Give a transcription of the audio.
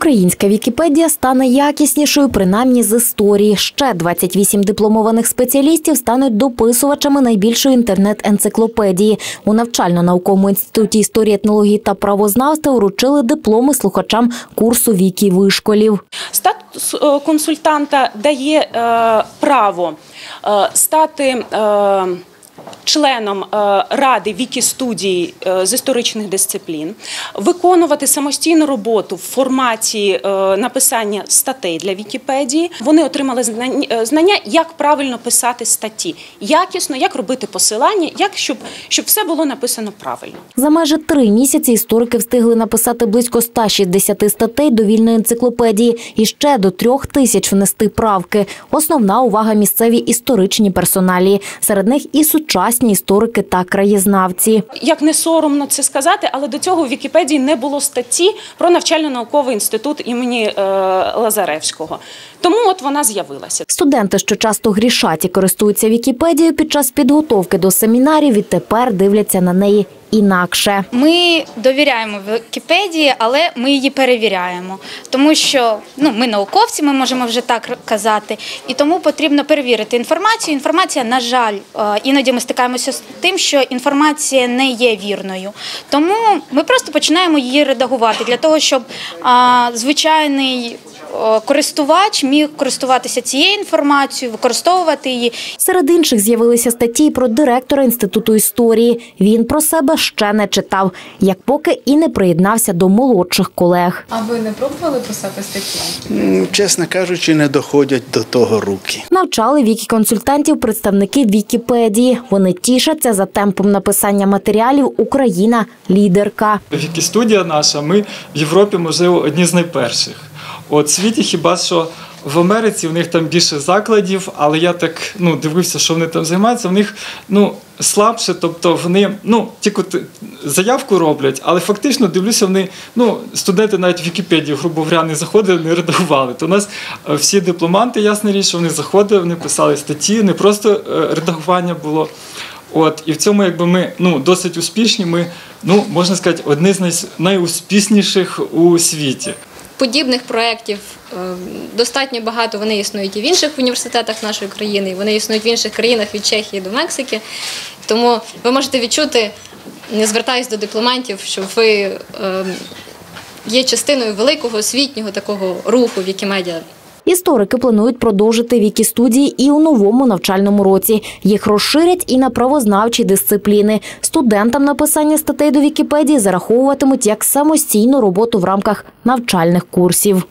Українська Вікіпедія стане якіснішою, принаймні з історії. Ще 28 дипломованих спеціалістів стануть дописувачами найбільшої інтернет-енциклопедії. У навчально-науковому інституті історії, етнології та правознавства уручили дипломи слухачам курсу Вікі вишколів. Статус е, консультанта дає е, право е, стати е, членом е, ради Вікі-студії е, з історичних дисциплін, виконувати самостійну роботу в форматі е, написання статей для Вікіпедії. Вони отримали знання, як правильно писати статті, якісно, як робити посилання, як щоб, щоб все було написано правильно. За майже три місяці історики встигли написати близько 160 статей до вільної енциклопедії і ще до трьох тисяч внести правки. Основна увага місцеві історичні персоналії. Серед них і сучасні історики та краєзнавці. Як не соромно це сказати, але до цього в Вікіпедії не було статті про навчально-науковий інститут імені е, Лазаревського. Тому от вона з'явилася. Студенти, що часто грішать і користуються Вікіпедією під час підготовки до семінарів, відтепер дивляться на неї інакше. Ми довіряємо Вікіпедії, але ми її перевіряємо, тому що ну ми науковці, ми можемо вже так казати, і тому потрібно перевірити інформацію. Інформація, на жаль, е, іноді ми стикаємося з тим, що інформація не є вірною. Тому ми просто починаємо її редагувати для того, щоб звичайний користувач міг користуватися цією інформацією, використовувати її Серед інших з'явилися статті про директора інституту історії. Він про себе ще не читав, як поки і не приєднався до молодших колег. А ви не пробували писати статті? Чесно кажучи, не доходять до того руки. Навчали вікі-консультантів представники Вікіпедії. Вони тішаться за темпом написання матеріалів. Україна лідерка. Вікістудія наша, ми в Європі, можливо, одні з найперших. От в світі хіба що в Америці в них там більше закладів, але я так ну, дивився, що вони там займаються. В них ну, слабше, тобто вони ну, тільки заявку роблять, але фактично дивлюся, вони ну, студенти навіть в Вікіпедію, грубо говоря, не заходили, не редагували. То у нас е, всі дипломанти, ясна річ, що вони заходили, вони писали статті, не просто е, редагування було. От, і в цьому, якби ми ну, досить успішні. Ми, ну, можна сказати, одні з найуспішніших у світі. Подібних проєктів е, достатньо багато. Вони існують і в інших університетах нашої країни, і вони існують в інших країнах від Чехії до Мексики. Тому ви можете відчути, не звертаюсь до дипломантів, що ви е, є частиною великого освітнього такого руху Вікімедіа. Історики планують продовжити вікі студії і у новому навчальному році. Їх розширять і на правознавчі дисципліни. Студентам написання статей до Вікіпедії зараховуватимуть як самостійну роботу в рамках навчальних курсів.